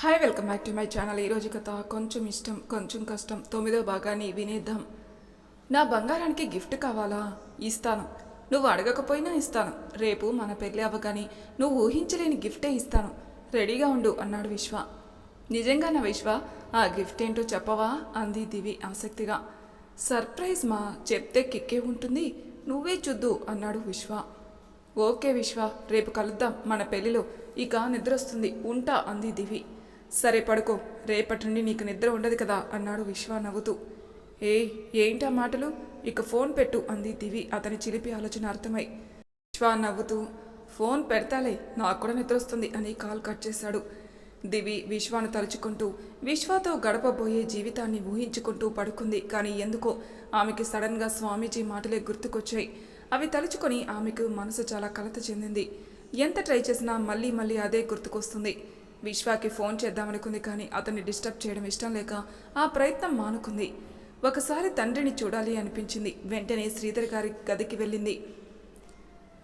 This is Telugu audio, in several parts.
Hi welcome back to my channel ఈరోజు కథ కొంచెం ఇష్టం కొంచెం కష్టం. తొమ్మిదో భాగాన్ని వినేద్దాం. నా బంగారానికి గిఫ్ట్ కావాలా? ఇస్తాను. నువ్వు అడగకపోయినా ఇస్తాను. రేపు మన పెళ్ళి అవ్వగాని నువ్వు ఊహించలేని గిఫ్టే ఇస్తాను. రెడీగా ఉండు అన్నాడు విశ్వ. నిజంగా నా విశ్వ ఆ గిఫ్ట్ ఏంటో చెప్పవా? అంది దివి ఆసక్తిగా. సర్ప్రైజ్ మా చెప్తే కిక్కే ఉంటుంది. నువ్వే చూద్దు అన్నాడు విశ్వ. ఓకే విశ్వ రేపు కలుద్దాం మన పెళ్ళిలో. ఇక నిద్ర వస్తుంది ఉంటా అంది దివి. సరే పడుకో. రేపటి నుండి నీకు నిద్ర ఉండదు కదా అన్నాడు విశ్వ నవ్వుతూ. ఏ ఏంటా మాటలు? ఇక ఫోన్ పెట్టు అంది దివి. అతని చిలిపి ఆలోచన అర్థమై. విశ్వ నవ్వుతూ ఫోన్ పెడతాలే నాకు కూడా నిద్ర వస్తుంది అని కాల్ కట్ చేశాడు. దివి విశ్వాను తలుచుకుంటూ విశ్వతో గడపబోయే జీవితాన్ని ఊహించుకుంటూ పడుకుంది. కానీ ఎందుకో ఆమెకి సడన్గా స్వామీజీ మాటలే గుర్తుకొచ్చాయి. అవి తలుచుకొని ఆమెకు మనసు చాలా కలత చెందింది. ఎంత ట్రై చేసినా మళ్ళీ మళ్ళీ అదే గుర్తుకొస్తుంది. విశ్వాకి ఫోన్ చేద్దామనుకుంది కానీ అతన్ని డిస్టర్బ్ చేయడం ఇష్టం లేక ఆ ప్రయత్నం మానుకుంది. ఒకసారి తండ్రిని చూడాలి అనిపించింది. వెంటనే శ్రీధర్ గారి గదికి వెళ్ళింది.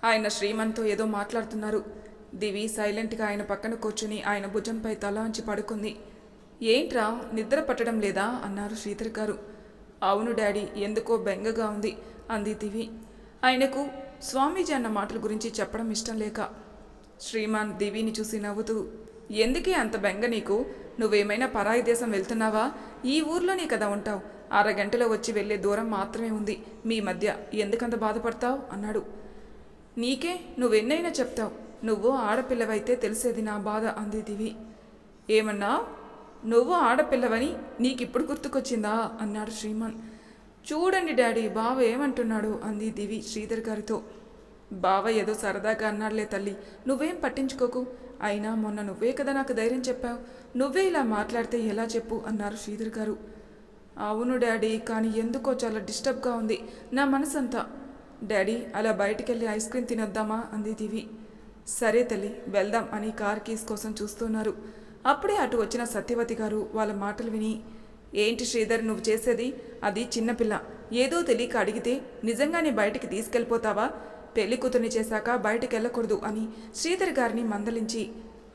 ఆయన శ్రీమన్తో ఏదో మాట్లాడుతున్నారు. దివి సైలెంట్గా ఆయన పక్కన కూర్చుని ఆయన భుజంపై తల ఉంచి పడుకుంది. ఏంట్రా నిద్ర పట్టడం లేదా? అన్నారు శ్రీధర్ గారు. అవును డాడీ ఎందుకో బెంగగా ఉంది అంది దివి. ఆయనకు స్వామీజీ అన్న మాటల గురించి చెప్పడం ఇష్టం లేక. శ్రీమాన్ దివిని చూసి నవ్వుతూ ఎందుకే అంత బెంగ నీకు? నువ్వేమైనా పరాయి దేశం వెళ్తున్నావా? ఈ ఊర్లోనే కదా ఉంటావు. అరగంటలో వచ్చి వెళ్ళే దూరం మాత్రమే ఉంది. మీ మధ్య ఎందుకంత బాధపడతావు? అన్నాడు. నీకే నువ్వెన్నైనా చెప్తావు. నువ్వు ఆడపిల్లవైతే తెలిసేది నా బాధ అంది దివి ఏమన్నా? నువ్వు ఆడపిల్లవని నీకిప్పుడు గుర్తుకొచ్చిందా? అన్నాడు శ్రీమాన్. చూడండి డాడీ బావ ఏమంటున్నాడు? అంది దివి శ్రీధర్ గారితో. బావ ఏదో సరదాగా అన్నాడులే తల్లి. నువ్వేం పట్టించుకోకు? అయినా మొన్న నువ్వే కదా నాకు ధైర్యం చెప్పావు. నువ్వే ఇలా మాట్లాడితే ఎలా చెప్పు? అన్నారు శ్రీధర్ గారు. అవును డాడీ కానీ ఎందుకో చాలా డిస్టర్బ్గా ఉంది. నా మనసంతా. డాడీ అలా బయటికెళ్ళి ఐస్ క్రీమ్ తినొద్దామా? అంది దివి. సరే తల్లి వెళ్దాం అని కార్ కీస్ కోసం చూస్తున్నారు. అప్పుడే అటు వచ్చిన సత్యవతి గారు వాళ్ళ మాటలు విని ఏంటి శ్రీధర్ నువ్వు చేసేది? అది చిన్నపిల్ల. ఏదో తెలియక అడిగితే నిజంగానే బయటికి తీసుకెళ్ళిపోతావా? పెళ్ళి కూతుర్ని చేశాక బయటికి వెళ్ళకూడదు అని శ్రీధర్ గారిని మందలించి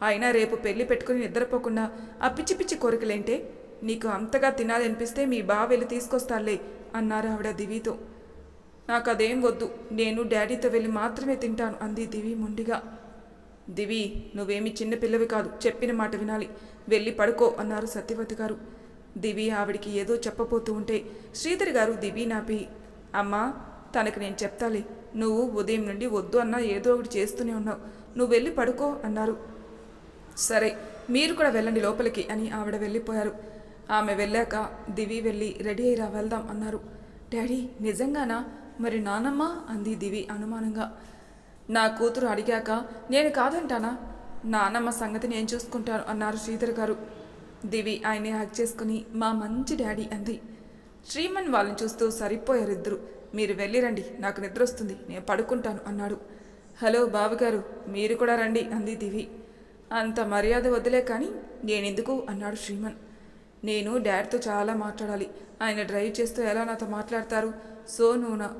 అయినా రేపు పెళ్ళి పెట్టుకుని నిద్రపోకుండా ఆ పిచ్చి పిచ్చి కోరికలేంటే? నీకు అంతగా తినాలనిపిస్తే మీ బావ వెళ్ళి తీసుకొస్తాలే అన్నారు ఆవిడ దివితో. నాకు అదేం వద్దు నేను డాడీతో వెళ్ళి మాత్రమే తింటాను అంది దివి మొండిగా. దివి నువ్వేమి చిన్న పిల్లవి కాదు చెప్పిన మాట వినాలి. వెళ్ళి పడుకో అన్నారు సత్యవతి గారు. దివి ఆవిడికి ఏదో చెప్పబోతూ ఉంటే శ్రీధర్ గారు దివి నాపి అమ్మా తనకు నేను చెప్తాలి. నువ్వు ఉదయం నుండి వద్దు అన్నా ఏదో ఒకటి చేస్తూనే ఉన్నావు. నువ్వు వెళ్ళి పడుకో అన్నారు. సరే మీరు కూడా వెళ్ళండి లోపలికి అని ఆవిడ వెళ్ళిపోయారు. ఆమె వెళ్ళాక దివి వెళ్ళి రెడీ అయ్యిరా వెళ్దాం అన్నారు. డాడీ నిజంగానా? మరి నానమ్మ? అంది దివి అనుమానంగా. నా కూతురు అడిగాక నేను కాదంటానా? నానమ్మ సంగతి నేను చూసుకుంటాను అన్నారు శ్రీధర్ గారు. దివి ఆయన్ని హక్ చేసుకుని మా మంచి డాడీ అంది. శ్రీమన్ వాళ్ళని చూస్తూ సరిపోయారు ఇద్దరు మీరు వెళ్ళిరండి నాకు నిద్ర వస్తుంది నేను పడుకుంటాను అన్నాడు. హలో బావగారు మీరు కూడా రండి అంది దివి. అంత మర్యాద వదిలే కానీ నేనెందుకు అన్నాడు శ్రీమన్. నేను డాడ్తో చాలా మాట్లాడాలి ఆయన డ్రైవ్ చేస్తూ ఎలా నాతో మాట్లాడతారు? సో నువ్వు నా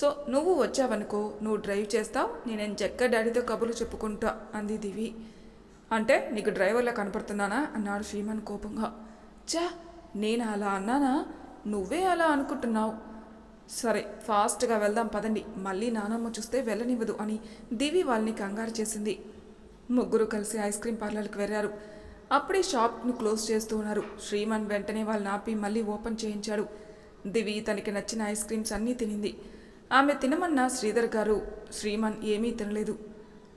సో నువ్వు వచ్చావనుకో నువ్వు డ్రైవ్ చేస్తావు నేను చెక్క డాడీతో కబుర్లు చెప్పుకుంటా అంది దివి. అంటే నీకు డ్రైవర్లా కనపడుతున్నానా? అన్నాడు శ్రీమన్ కోపంగా. చా నేను అలా అన్నానా? నువ్వే అలా అనుకుంటున్నావు. సరే ఫాస్ట్గా వెళ్దాం పదండి. మళ్ళీ నానమ్మ చూస్తే వెళ్ళనివ్వదు అని దివి వాళ్ళని కంగారు చేసింది. ముగ్గురు కలిసి ఐస్ క్రీమ్ పార్లర్కి వెళ్ళారు అప్పుడే షాప్ను క్లోజ్ చేస్తూ ఉన్నారు. శ్రీమన్ వెంటనే వాళ్ళని ఆపి మళ్ళీ ఓపెన్ చేయించాడు. దివి తనకి నచ్చిన ఐస్ క్రీమ్స్ అన్నీ తినింది. ఆమె తినమన్న శ్రీధర్ గారు శ్రీమన్ ఏమీ తినలేదు.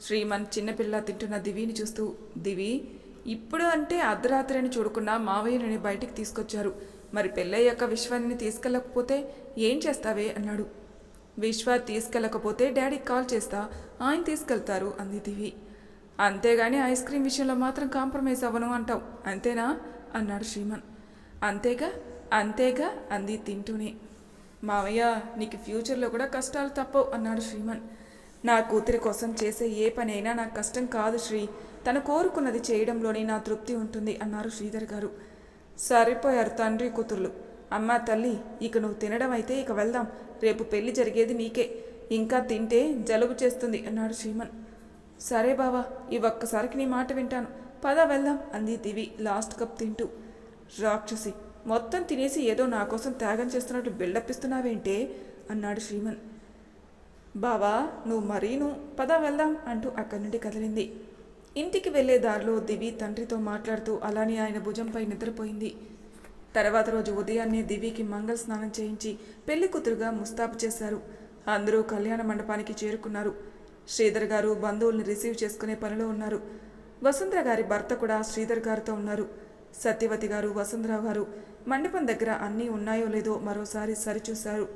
శ్రీమన్ చిన్నపిల్ల తింటున్న దివిని చూస్తూ దివి ఇప్పుడు అంటే అర్ధరాత్రి అని చూడకుండా మావయ్యని బయటికి తీసుకొచ్చారు. మరి పెళ్ళయ్యాక విశ్వాన్ని తీసుకెళ్ళకపోతే ఏం చేస్తావే అన్నాడు. విశ్వ తీసుకెళ్ళకపోతే డాడీకి కాల్ చేస్తా ఆయన తీసుకెళ్తారు అంది దివి. అంతేగాని ఐస్ క్రీమ్ విషయంలో మాత్రం కాంప్రమైజ్ అవ్వను అంటావు అంతేనా? అన్నాడు శ్రీమన్. అంతేగా అంతేగా అంది తింటూనే. మావయ్య నీకు ఫ్యూచర్లో కూడా కష్టాలు తప్పవు అన్నాడు శ్రీమన్. నా కూతురి కోసం చేసే ఏ పని అయినా నాకు కష్టం కాదు శ్రీ. తను కోరుకున్నది చేయడంలోనే నా తృప్తి ఉంటుంది అన్నారు శ్రీధర్ గారు. సరిపోయారు తండ్రి కూతుర్లు. అమ్మా తల్లి ఇక నువ్వు తినడం అయితే ఇక వెళ్దాం. రేపు పెళ్ళి జరిగేది నీకే. ఇంకా తింటే జలుబు చేస్తుంది అన్నాడు శ్రీమన్. సరే బావా ఈ ఒక్కసారికి నీ మాట వింటాను. పద వెళ్దాం అంది దివి లాస్ట్ కప్ తింటూ. రాక్షసి మొత్తం తినేసి ఏదో నా కోసం త్యాగం చేస్తున్నట్టు బిల్డప్ ఇస్తున్నావేంటే? అన్నాడు శ్రీమన్. బావా నువ్వు మరీను. పద వెళ్దాం అంటూ అక్కడి నుండి కదిలింది. ఇంటికి వెళ్ళే దారిలో దివి తండ్రితో మాట్లాడుతూ అలానే ఆయన భుజంపై నిద్రపోయింది. తర్వాత రోజు ఉదయాన్నే దివికి మంగళ స్నానం చేయించి పెళ్ళి కూతురుగా ముస్తాబు చేశారు. అందరూ కళ్యాణ మండపానికి చేరుకున్నారు. శ్రీధర్ గారు బంధువుల్ని రిసీవ్ చేసుకునే పనిలో ఉన్నారు. వసుంధర గారి భర్త కూడా శ్రీధర్ గారితో ఉన్నారు. సత్యవతి గారు వసుంధరావు గారు మండపం దగ్గర అన్నీ ఉన్నాయో లేదో మరోసారి సరిచూశారు.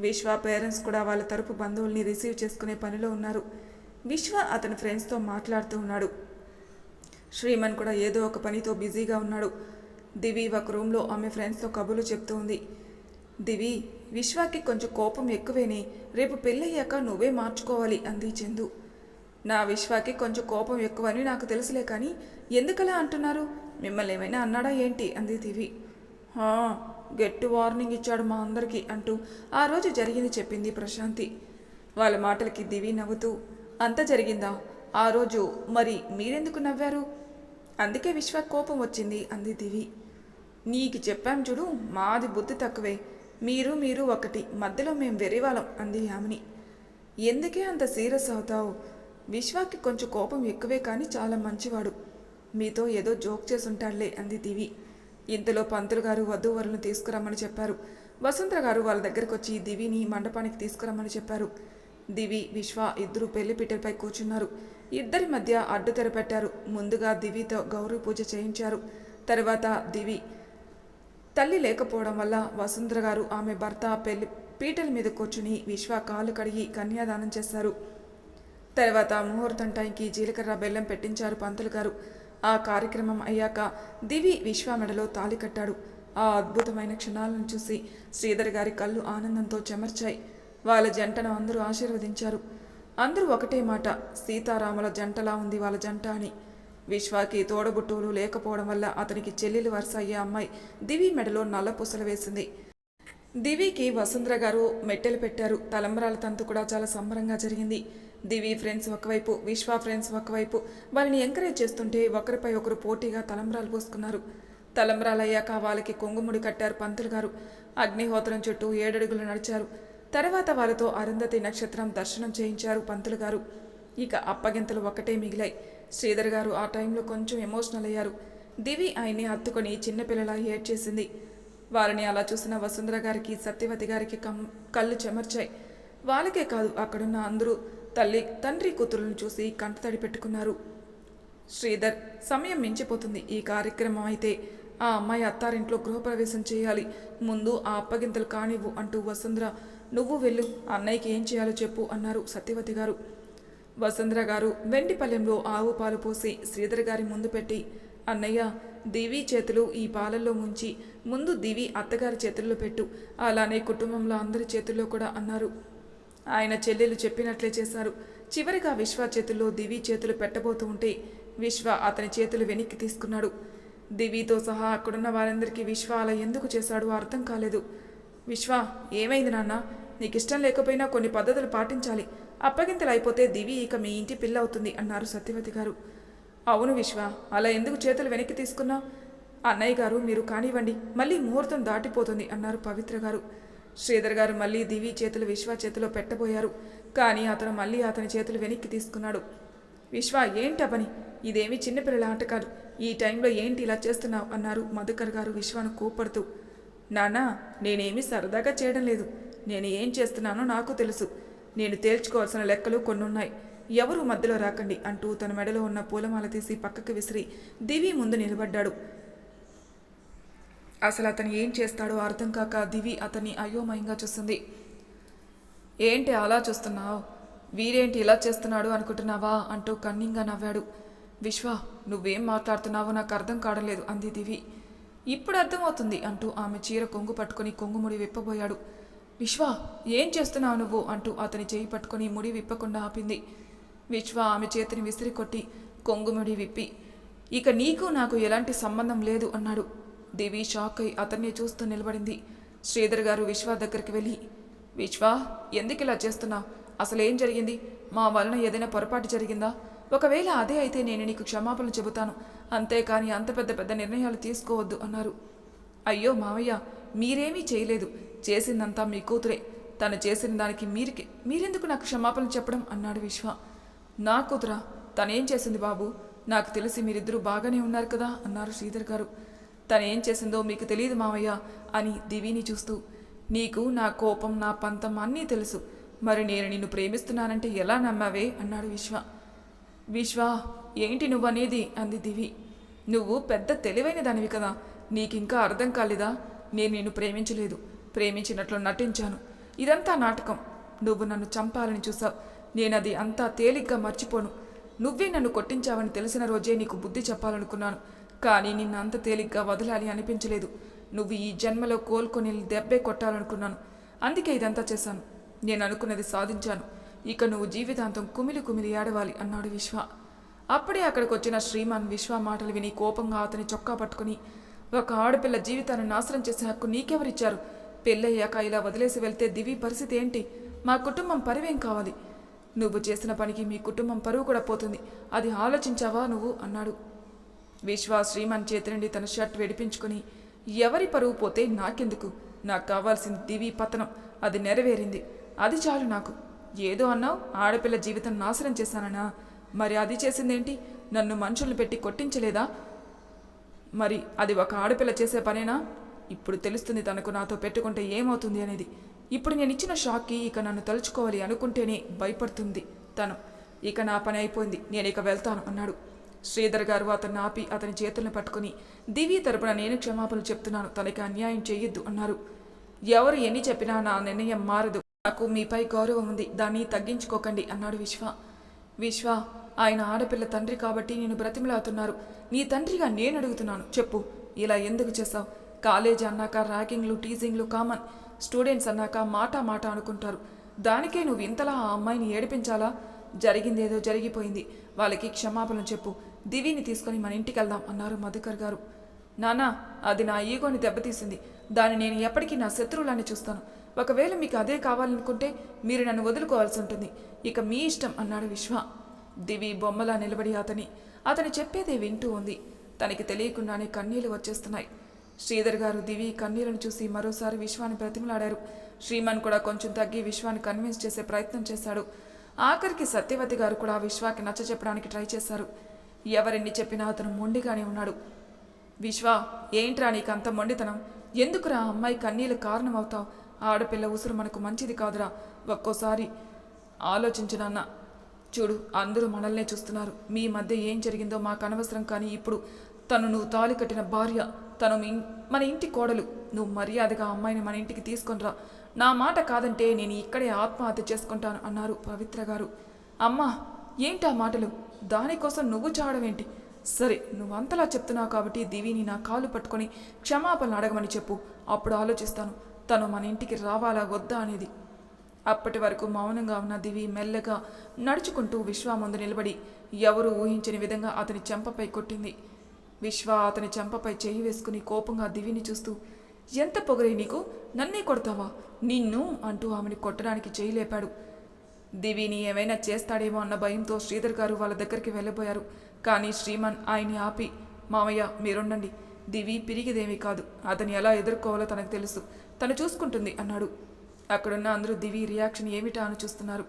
విశ్వ పేరెంట్స్ కూడా వాళ్ళ తరపు బంధువుల్ని రిసీవ్ చేసుకునే పనిలో ఉన్నారు. విశ్వ అతని ఫ్రెండ్స్తో మాట్లాడుతూ ఉన్నాడు. శ్రీమన్ కూడా ఏదో ఒక పనితో బిజీగా ఉన్నాడు. దివి ఒక రూమ్లో ఆమె ఫ్రెండ్స్తో కబుర్లు చెప్తూ ఉంది. దివి విశ్వాకి కొంచెం కోపం ఎక్కువేనే రేపు పెళ్ళయ్యాక నువ్వే మార్చుకోవాలి అంది చందు. నా విశ్వాకి కొంచెం కోపం ఎక్కువని నాకు తెలుసులే కానీ ఎందుకలా అంటున్నారు? మిమ్మల్ని ఏమైనా అన్నాడా ఏంటి? అంది దివి. గెట్టు గట్టి వార్నింగ్ ఇచ్చాడు మా అందరికీ అంటూ ఆ రోజు జరిగింది చెప్పింది ప్రశాంతి. వాళ్ళ మాటలకి దివి నవ్వుతూ అంత జరిగిందా? ఆ రోజు మరి మీరెందుకు నవ్వారు? అందుకే విశ్వ కోపం వచ్చింది అంది దివి. నీకు చెప్పాం చూడు మాది బుద్ధి తక్కువే. మీరు మీరు ఒకటి మధ్యలో మేం వెరివాళ్ళం అంది యామిని. ఎందుకే అంత సీరియస్ అవుతావు? విశ్వాకి కొంచెం కోపం ఎక్కువే కానీ చాలా మంచివాడు. మీతో ఏదో జోక్ చేసుంటాడులే అంది దివి. ఇంతలో పంతులు గారు వధూవరులను తీసుకురమ్మని చెప్పారు. వసుంధర గారు వాళ్ళ దగ్గరకు వచ్చి దివిని మండపానికి తీసుకురమ్మని చెప్పారు. దివి విశ్వ ఇద్దరు పెళ్ళిపీటలపై కూర్చున్నారు. ఇద్దరి మధ్య అడ్డు తెరపెట్టారు. ముందుగా దివితో గౌరీ పూజ చేయించారు. తర్వాత దివి తల్లి లేకపోవడం వల్ల వసుంధర గారు ఆమె భర్త పెళ్ళి పీటల మీద కూర్చుని విశ్వ కాలు కడిగి కన్యాదానం చేశారు. తర్వాత ముహూర్తం టైంకి జీలకర్ర బెల్లం పెట్టించారు పంతులు గారు. ఆ కార్యక్రమం అయ్యాక దివి విశ్వ మెడలో తాళి కట్టాడు. ఆ అద్భుతమైన క్షణాలను చూసి శ్రీధర్ గారి కళ్ళు ఆనందంతో చెమర్చాయి. వాళ్ళ జంటను అందరూ ఆశీర్వదించారు. అందరూ ఒకటే మాట సీతారాముల జంటలా ఉంది వాళ్ళ జంట అని. విశ్వాకి తోడబుట్టువులు లేకపోవడం వల్ల అతనికి చెల్లెలు వరుస అయ్యే అమ్మాయి దివి మెడలో నల్ల పూసలు వేసింది. దివికి వసుంధర గారు మెట్టెలు పెట్టారు. తలంబరాల తంతు కూడా చాలా సంబరంగా జరిగింది. దివి ఫ్రెండ్స్ ఒకవైపు విశ్వ ఫ్రెండ్స్ ఒకవైపు వాళ్ళని ఎంకరేజ్ చేస్తుంటే ఒకరిపై ఒకరు పోటీగా తలంబరాలు పోసుకున్నారు. తలంబరాలయ్యాక వాళ్ళకి కొంగుముడి కట్టారు పంతులు గారు. అగ్నిహోత్రం చుట్టూ ఏడడుగులు నడిచారు. తర్వాత వారితో అరుంధతి నక్షత్రం దర్శనం చేయించారు పంతులు గారు. ఇక అప్పగింతలు ఒక్కటే మిగిలాయి. శ్రీధర్ గారు ఆ టైంలో కొంచెం ఎమోషనల్ అయ్యారు. దివి ఆయన్ని హత్తుకొని చిన్నపిల్లలా ఏడ్చేసింది వారిని అలా చూసిన వసుంధర గారికి సత్యవతి గారికి కమ్ కళ్ళు చెమర్చాయి. వాళ్ళకే కాదు అక్కడున్న అందరూ తల్లి తండ్రి కూతురులను చూసి కంటతడి పెట్టుకున్నారు. శ్రీధర్ సమయం మించిపోతుంది. ఈ కార్యక్రమం అయితే ఆ అమ్మాయి అత్తారింట్లో గృహప్రవేశం చేయాలి. ముందు ఆ అప్పగింతలు కానివ్వు అంటూ వసుంధర నువ్వు వెళ్ళు. అన్నయ్యకి ఏం చేయాలో చెప్పు అన్నారు సత్యవతి గారు. వసుంధర గారు వెండిపల్లెంలో ఆవు పాలు పోసి శ్రీధర్ గారి ముందు పెట్టి అన్నయ్య దివి చేతులు ఈ పాలల్లో ముంచి ముందు దివి అత్తగారి చేతుల్లో పెట్టు. అలానే కుటుంబంలో అందరి చేతుల్లో కూడా అన్నారు. ఆయన చెల్లెలు చెప్పినట్లే చేశారు. చివరిగా విశ్వ చేతుల్లో దివి చేతులు పెట్టబోతూ ఉంటే విశ్వ అతని చేతులు వెనక్కి తీసుకున్నాడు. దివితో సహా అక్కడున్న వారందరికీ విశ్వ అలా ఎందుకు చేశాడో అర్థం కాలేదు. విశ్వ ఏమైంది నాన్న? నీకు ఇష్టం లేకపోయినా కొన్ని పద్ధతులు పాటించాలి. అప్పగింతలు అయిపోతే దివి ఇక మీ ఇంటి పిల్ల అవుతుంది అన్నారు సత్యవతి గారు. అవును విశ్వ అలా ఎందుకు చేతులు వెనక్కి తీసుకున్నావు? అన్నయ్య గారు మీరు కానివ్వండి మళ్ళీ ముహూర్తం దాటిపోతుంది అన్నారు పవిత్ర గారు. శ్రీధర్ గారు మళ్ళీ దివి చేతులు విశ్వ చేతిలో పెట్టబోయారు కానీ అతను మళ్ళీ అతని చేతులు వెనక్కి తీసుకున్నాడు. విశ్వ ఏంటి పని ఇదేమి చిన్నపిల్లల ఆట కాదు. ఈ టైంలో ఏంటి ఇలా చేస్తున్నావు? అన్నారు మధుకర్ గారు విశ్వను కోపడుతూ నానా నేనేమి సరదాగా చేయడం లేదు. నేను ఏం చేస్తున్నానో నాకు తెలుసు. నేను తేల్చుకోవాల్సిన లెక్కలు కొన్నున్నాయి. ఎవరు మధ్యలో రాకండి అంటూ తన మెడలో ఉన్న పూలమాల తీసి పక్కకు విసిరి దివి ముందు నిలబడ్డాడు. అసలు అతను ఏం చేస్తాడో అర్థం కాక దివి అతన్ని అయోమయంగా చూస్తుంది. ఏంటి అలా చూస్తున్నావు? వీరేంటి ఇలా చేస్తున్నాడు అనుకుంటున్నావా? అంటూ కన్నింగా నవ్వాడు. విశ్వ నువ్వేం మాట్లాడుతున్నావో నాకు అర్థం కావడం లేదు అంది దివి. ఇప్పుడు అర్థమవుతుంది అంటూ ఆమె చీర కొంగు పట్టుకొని కొంగుముడి విప్పబోయాడు. విశ్వ ఏం చేస్తున్నావు నువ్వు? అంటూ అతని చేయి పట్టుకొని ముడి విప్పకుండా ఆపింది. విశ్వ ఆమె చేతిని విసిరి కొట్టి కొంగుముడి విప్పి ఇక నీకు నాకు ఎలాంటి సంబంధం లేదు అన్నాడు. దివి షాక్ అయి అతన్ని చూస్తూ నిలబడింది. శ్రీధర్ గారు విశ్వ దగ్గరికి వెళ్ళి విశ్వ ఎందుకు ఇలా చేస్తున్నావు? అసలు ఏం జరిగింది? మా వలన ఏదైనా పొరపాటు జరిగిందా? ఒకవేళ అదే అయితే నేను నీకు క్షమాపణలు చెబుతాను. అంతేకాని అంత పెద్ద పెద్ద నిర్ణయాలు తీసుకోవద్దు అన్నారు. అయ్యో మావయ్య మీరేమీ చేయలేదు. చేసిందంతా మీ కూతురే. తను చేసిన దానికి మీరికే. మీరెందుకు నాకు క్షమాపణలు చెప్పడం? అన్నాడు విశ్వ. నా కూతురా తనేం చేసింది బాబు? నాకు తెలిసి మీరిద్దరూ బాగానే ఉన్నారు కదా? అన్నారు శ్రీధర్ గారు. తనేం చేసిందో మీకు తెలియదు మావయ్య అని దివిని చూస్తూ. నీకు నా కోపం నా పంతం అన్నీ తెలుసు. మరి నేను నిన్ను ప్రేమిస్తున్నానంటే ఎలా నమ్మావే? అన్నాడు విశ్వ. విశ్వ ఏంటి నువ్వనేది? అంది దివి. నువ్వు పెద్ద తెలివైన దానివి కదా. నీకింకా అర్థం కాలేదా? నేను నిన్ను ప్రేమించలేదు. ప్రేమించినట్లు నటించాను. ఇదంతా నాటకం. నువ్వు నన్ను చంపాలని చూసావు. నేనది అంతా తేలిగ్గా మర్చిపోను. నువ్వే నన్ను కొట్టించావని తెలిసిన రోజే నీకు బుద్ధి చెప్పాలనుకున్నాను. కానీ నిన్ను అంత తేలిగ్గా వదలాలి అనిపించలేదు. నువ్వు ఈ జన్మలో కోలుకొని దెబ్బే కొట్టాలనుకున్నాను. అందుకే ఇదంతా చేశాను. నేను అనుకున్నది సాధించాను. ఇక నువ్వు జీవితాంతం కుమిలి కుమిలి ఏడవాలి అన్నాడు విశ్వ. అప్పుడే అక్కడికి వచ్చిన శ్రీమాన్ విశ్వ మాటలు విని కోపంగా అతని చొక్కా పట్టుకుని ఒక ఆడపిల్ల జీవితాన్ని నాశనం చేసే హక్కు నీకెవరిచ్చారు? పెళ్ళయ్యాక ఇలా వదిలేసి వెళ్తే దివి పరిస్థితి ఏంటి? మా కుటుంబం పరివేం కావాలి? నువ్వు చేసిన పనికి మీ కుటుంబం పరువు కూడా పోతుంది. అది ఆలోచించావా నువ్వు? అన్నాడు. విశ్వ శ్రీమాన్ చేతి నుండి తన షర్ట్ విడిపించుకుని ఎవరి పరువు పోతే నాకెందుకు? నాకు కావాల్సింది దివి పతనం. అది నెరవేరింది. అది చాలు నాకు. ఏదో అన్నావు? ఆడపిల్ల జీవితం నాశనం చేశానన్నా మరి అది చేసిందేంటి? నన్ను మనుషుల్ని పెట్టి కొట్టించలేదా? మరి అది ఒక ఆడపిల్ల చేసే పనేనా? ఇప్పుడు తెలుస్తుంది తనకు నాతో పెట్టుకుంటే ఏమవుతుంది అనేది. ఇప్పుడు నేను ఇచ్చిన షాక్కి ఇక నన్ను తలుచుకోవాలి అనుకుంటేనే భయపడుతుంది తను. ఇక నా పని అయిపోయింది నేను ఇక వెళ్తాను అన్నాడు. శ్రీధర్ గారు అతన్ని ఆపి అతని చేతులను పట్టుకుని దివి తరపున నేను క్షమాపణలు చెప్తున్నాను తనకి అన్యాయం చేయొద్దు అన్నారు. ఎవరు ఎన్ని చెప్పినా నా నిర్ణయం మారదు. నాకు మీపై గౌరవం ఉంది దాన్ని తగ్గించుకోకండి అన్నాడు విశ్వ. విశ్వ ఆయన ఆడపిల్ల తండ్రి కాబట్టి నేను బ్రతిమలాతున్నారు. నీ తండ్రిగా నేను అడుగుతున్నాను. చెప్పు. ఇలా ఎందుకు చేసావు కాలేజీ అన్నాక ర్యాకింగ్లు టీజింగ్లు కామన్. స్టూడెంట్స్ అన్నాక మాట మాట అనుకుంటారు. దానికే నువ్వు ఇంతలా ఆ అమ్మాయిని ఏడిపించాలా? జరిగిందేదో జరిగిపోయింది. వాళ్ళకి క్షమాపణ చెప్పు. దివిని తీసుకొని మన ఇంటికి వెళ్దాం అన్నారు మధుకర్ గారు. నానా అది నా ఈగోని దెబ్బతీసింది. దాన్ని నేను ఎప్పటికీ నా శత్రువులానే చూస్తాను. ఒకవేళ మీకు అదే కావాలనుకుంటే మీరు నన్ను వదులుకోవాల్సి ఉంటుంది. ఇక మీ ఇష్టం అన్నాడు విశ్వ. దివి బొమ్మలా నిలబడి అతని అతని చెప్పేదే వింటూ ఉంది. తనకి తెలియకుండానే కన్నీళ్ళు వచ్చేస్తున్నాయి. శ్రీధర్ గారు దివి కన్నీళ్ళను చూసి మరోసారి విశ్వాన్ని బ్రతిమలాడారు. శ్రీమన్ కూడా కొంచెం తగ్గి విశ్వాన్ని కన్విన్స్ చేసే ప్రయత్నం చేశాడు. ఆఖరికి సత్యవతి గారు కూడా విశ్వాకి నచ్చ చెప్పడానికి ట్రై చేశారు. ఎవరెన్ని చెప్పినా అతను మొండిగానే ఉన్నాడు. విశ్వ ఏంట్రా నీకు అంత మొండితనం? ఎందుకురా అమ్మాయి కన్నీళ్ళు కారణమవుతావు? ఆడపిల్ల ఉసురు మనకు మంచిది కాదురా. ఒక్కోసారి ఆలోచించు నాన్న. చూడు అందరూ మనల్నే చూస్తున్నారు. మీ మధ్య ఏం జరిగిందో మాకు అనవసరం కానీ ఇప్పుడు తను నువ్వు తాలి కట్టిన భార్య తను మీ మన ఇంటి కోడలు. నువ్వు మర్యాదగా అమ్మాయిని మన ఇంటికి తీసుకొనిరా నా మాట కాదంటే నేను ఇక్కడే ఆత్మహత్య చేసుకుంటాను అన్నారు పవిత్ర గారు. అమ్మా ఏంటి ఆ మాటలు? దానికోసం నువ్వు చావడం సరే నువ్వు అంతలా చెప్తున్నావు కాబట్టి దివిని నా కాలు పట్టుకొని క్షమాపణలు అడగమని చెప్పు. అప్పుడు ఆలోచిస్తాను తను మన ఇంటికి రావాలా వద్దా అనేది. అప్పటి వరకు మౌనంగా ఉన్న దివి మెల్లగా నడుచుకుంటూ విశ్వ ముందు నిలబడి ఎవరూ ఊహించని విధంగా అతని చెంపపై కొట్టింది. విశ్వ అతని చెంపపై చేయి వేసుకుని కోపంగా దివిని చూస్తూ ఎంత పొగరే నీకు? నన్నే కొడతావా? నిన్ను అంటూ ఆమెని కొట్టడానికి చేయి లేపాడు. దివిని ఏమైనా చేస్తాడేమో అన్న భయంతో శ్రీధర్ గారు వాళ్ళ దగ్గరికి వెళ్ళిపోయారు కానీ శ్రీమన్ ఆయన్ని ఆపి మామయ్య మీరుండండి. దివి పిరిగిదేమీ కాదు. అతని ఎలా ఎదుర్కోవాలో తనకు తెలుసు. తను చూసుకుంటుంది అన్నాడు. అక్కడున్న అందరూ దివి రియాక్షన్ ఏమిటా అని చూస్తున్నారు.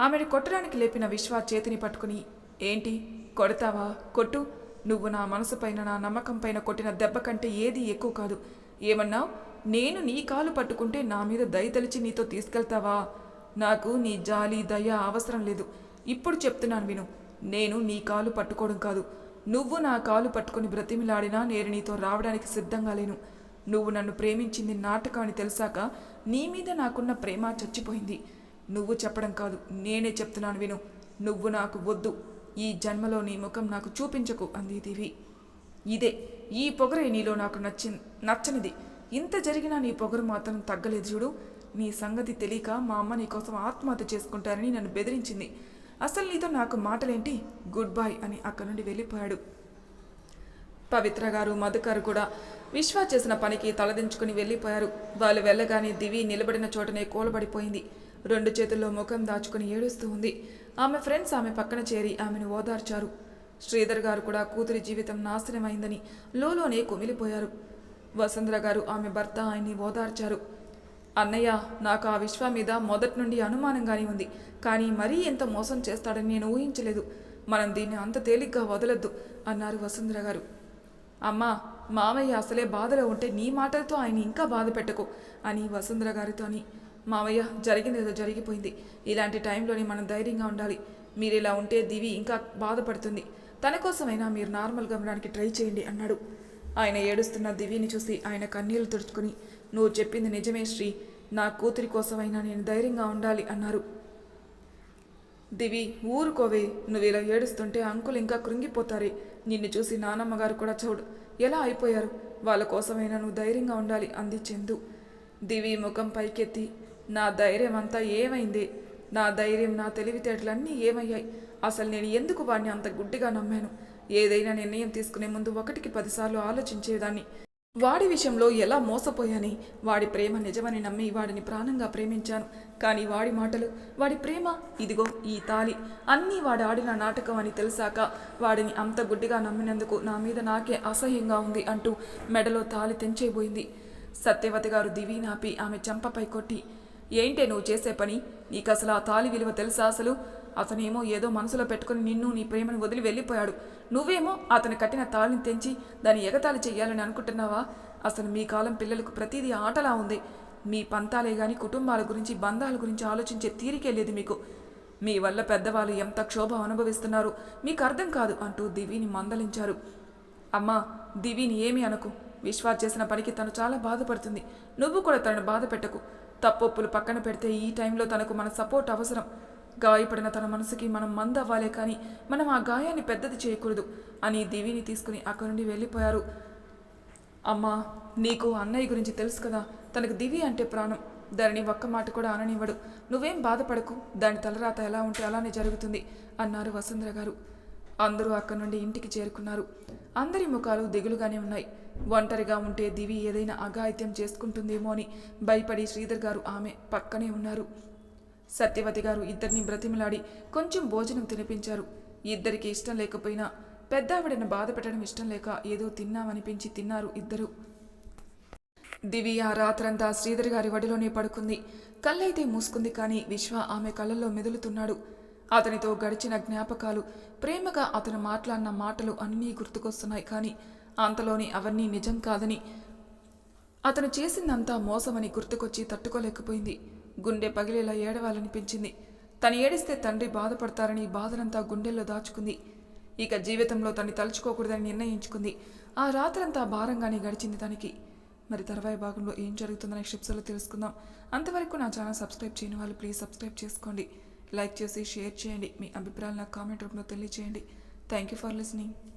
ఆమెను కొట్టడానికి లేపిన విశ్వ చేతిని పట్టుకుని ఏంటి? కొడతావా? కొట్టు. నువ్వు నా మనసు పైన నా నమ్మకం పైన కొట్టిన దెబ్బ కంటే ఏది ఎక్కువ కాదు. ఏమన్నావు నేను నీ కాలు పట్టుకుంటే నా మీద దయ తలిచి నీతో తీసుకెళ్తావా? నాకు నీ జాలి దయ అవసరం లేదు. ఇప్పుడు చెప్తున్నాను విను. నేను నీ కాలు పట్టుకోవడం కాదు. నువ్వు నా కాలు పట్టుకొని బ్రతిమిలాడినా నేను నీతో రావడానికి సిద్ధంగా లేను. నువ్వు నన్ను ప్రేమించింది నాటకం అని తెలిసాక నీ మీద నాకున్న ప్రేమ చచ్చిపోయింది. నువ్వు చెప్పడం కాదు నేనే చెప్తున్నాను విను. నువ్వు నాకు వద్దు. ఈ జన్మలో నీ ముఖం నాకు చూపించకు అంది దేవి. ఇదే ఈ పొగరే నీలో నాకు నచ్చి నచ్చనిది. ఇంత జరిగినా నీ పొగరు మాత్రం తగ్గలేదు చూడు. నీ సంగతి తెలియక మా అమ్మ నీ కోసం ఆత్మహత్య చేసుకుంటారని నన్ను బెదిరించింది. అసలు నీతో నాకు మాటలేంటి? గుడ్ బాయ్ అని అక్కడి నుండి వెళ్ళిపోయాడు. పవిత్ర గారు మధుకర్ కూడా విశ్వ చేసిన పనికి తలదించుకుని వెళ్ళిపోయారు. వాళ్ళు వెళ్ళగానే దివి నిలబడిన చోటనే కూలబడిపోయింది. రెండు చేతుల్లో ముఖం దాచుకుని ఏడుస్తూ ఉంది. ఆమె ఫ్రెండ్స్ ఆమె పక్కన చేరి ఆమెను ఓదార్చారు. శ్రీధర్ గారు కూడా కూతురి జీవితం నాశనమైందని లోలోనే కుమిలిపోయారు. వసుంధర గారు ఆమె భర్త ఆయన్ని ఓదార్చారు. అన్నయ్య నాకు ఆ విశ్వ మీద మొదటి నుండి అనుమానంగానే ఉంది. కానీ మరీ ఎంత మోసం చేస్తాడని నేను ఊహించలేదు. మనం దీన్ని అంత తేలిగ్గా వదలొద్దు అన్నారు వసుంధర గారు. అమ్మా మామయ్య అసలే బాధలో ఉంటే నీ మాటలతో ఆయన ఇంకా బాధ పెట్టకు అని వసుంధర గారితో అని. మామయ్య జరిగిందేదో జరిగిపోయింది. ఇలాంటి టైంలోనే మనం ధైర్యంగా ఉండాలి. మీరు ఇలా ఉంటే దివి ఇంకా బాధపడుతుంది. తన కోసమైనా మీరు నార్మల్గా ఉండడానికి ట్రై చేయండి అన్నాడు. ఆయన ఏడుస్తున్న దివిని చూసి ఆయన కన్నీళ్ళు తుడుచుకుని నువ్వు చెప్పింది నిజమే శ్రీ. నా కూతురి కోసమైనా నేను ధైర్యంగా ఉండాలి అన్నారు. దివి ఊరుకోవే. నువ్వు ఇలా ఏడుస్తుంటే అంకుల్ ఇంకా కృంగిపోతారే. నిన్ను చూసి నానమ్మగారు కూడా చూడు. ఎలా అయిపోయారు? వాళ్ళ కోసమైనా నువ్వు ధైర్యంగా ఉండాలి అంది చందు. దివి ముఖం పైకెత్తి నా ధైర్యం అంతా ఏమైంది? నా ధైర్యం నా తెలివితేటలన్నీ ఏమయ్యాయి? అసలు నేను ఎందుకు వాడిని అంత గుడ్డిగా నమ్మాను? ఏదైనా నిర్ణయం తీసుకునే ముందు ఒకటికి పదిసార్లు ఆలోచించేదాన్ని. వాడి విషయంలో ఎలా మోసపోయాని? వాడి ప్రేమ నిజమని నమ్మి వాడిని ప్రాణంగా ప్రేమించాను. కానీ వాడి మాటలు వాడి ప్రేమ ఇదిగో ఈ తాలి. అన్నీ వాడు ఆడిన నాటకం అని తెలిసాక వాడిని అంత గుడ్డిగా నమ్మినందుకు నా మీద నాకే అసహ్యంగా ఉంది అంటూ మెడలో తాలి తెంచేయబోయింది సత్యవతి గారు దివి నాపి ఆమె చెంపపై కొట్టి ఏంటే నువ్వు చేసే పని? నీకు అసలు ఆ తాలి విలువ తెలుసా అసలు? అతనేమో ఏదో మనసులో పెట్టుకుని నిన్ను నీ ప్రేమను వదిలి వెళ్ళిపోయాడు. నువ్వేమో అతను కట్టిన తాళిని తెంచి దాన్ని ఎగతాళి చెయ్యాలని అనుకుంటున్నావా? అసలు మీ కాలం పిల్లలకు ప్రతిదీ ఆటలా ఉంది. మీ పంతాలే గాని కుటుంబాల గురించి బంధాల గురించి ఆలోచించే తీరికే లేదు మీకు. మీ వల్ల పెద్దవాళ్ళు ఎంత క్షోభ అనుభవిస్తున్నారు? మీకు అర్థం కాదు అంటూ దివిని మందలించారు. అమ్మా దివిని ఏమీ అనకు. విశ్వాస్ చేసిన పనికి తను చాలా బాధపడుతుంది. నువ్వు కూడా తనను బాధ పెట్టకు తప్పొప్పులు పక్కన పెడితే ఈ టైంలో తనకు మన సపోర్ట్ అవసరం. గాయపడిన తన మనసుకి మనం మంద అవ్వాలే కానీ మనం ఆ గాయాన్ని పెద్దది చేయకూడదు అని దివిని తీసుకుని అక్కడి నుండి వెళ్ళిపోయారు. అమ్మా నీకు అన్నయ్య గురించి తెలుసు కదా తనకు దివి అంటే ప్రాణం. దానిని ఒక్క మాట కూడా అననివ్వడు. నువ్వేం బాధపడకు దాని తలరాత ఎలా ఉంటే అలానే జరుగుతుంది అన్నారు వసుంధర గారు. అందరూ అక్కడి నుండి ఇంటికి చేరుకున్నారు. అందరి ముఖాలు దిగులుగానే ఉన్నాయి. ఒంటరిగా ఉంటే దివి ఏదైనా అఘాయిత్యం చేసుకుంటుందేమో అని భయపడి శ్రీధర్ గారు ఆమె పక్కనే ఉన్నారు. సత్యవతి గారు ఇద్దరిని బ్రతిమలాడి కొంచెం భోజనం తినిపించారు. ఇద్దరికి ఇష్టం లేకపోయినా పెద్దావిడను బాధ పెట్టడం ఇష్టం లేక ఏదో తిన్నామనిపించి తిన్నారు ఇద్దరు. దివి ఆ రాత్రంతా శ్రీధర్ గారి వడిలోనే పడుకుంది. కళ్ళైతే మూసుకుంది కానీ విశ్వ ఆమె కళ్ళల్లో మెదులుతున్నాడు. అతనితో గడిచిన జ్ఞాపకాలు ప్రేమగా అతను మాట్లాడిన మాటలు అన్నీ గుర్తుకొస్తున్నాయి కానీ అంతలోని అవన్నీ నిజం కాదని అతను చేసిందంతా మోసమని గుర్తుకొచ్చి తట్టుకోలేకపోయింది. గుండె పగిలేలా ఏడవాలనిపించింది. తను ఏడిస్తే తండ్రి బాధపడతారని బాధనంతా గుండెల్లో దాచుకుంది. ఇక జీవితంలో తన్ని తలుచుకోకూడదని నిర్ణయించుకుంది. ఆ రాత్రంతా భారంగానే గడిచింది తనకి. మరి తర్వాయి భాగంలో ఏం జరుగుతుందనే షిప్స్లో తెలుసుకుందాం. అంతవరకు నా ఛానల్ సబ్స్క్రైబ్ చేయని వాళ్ళు ప్లీజ్ సబ్స్క్రైబ్ చేసుకోండి. లైక్ చేసి షేర్ చేయండి. మీ అభిప్రాయాలు నాకు కామెంట్ రూపంలో తెలియజేయండి థ్యాంక్ యూ ఫర్ లిసనింగ్.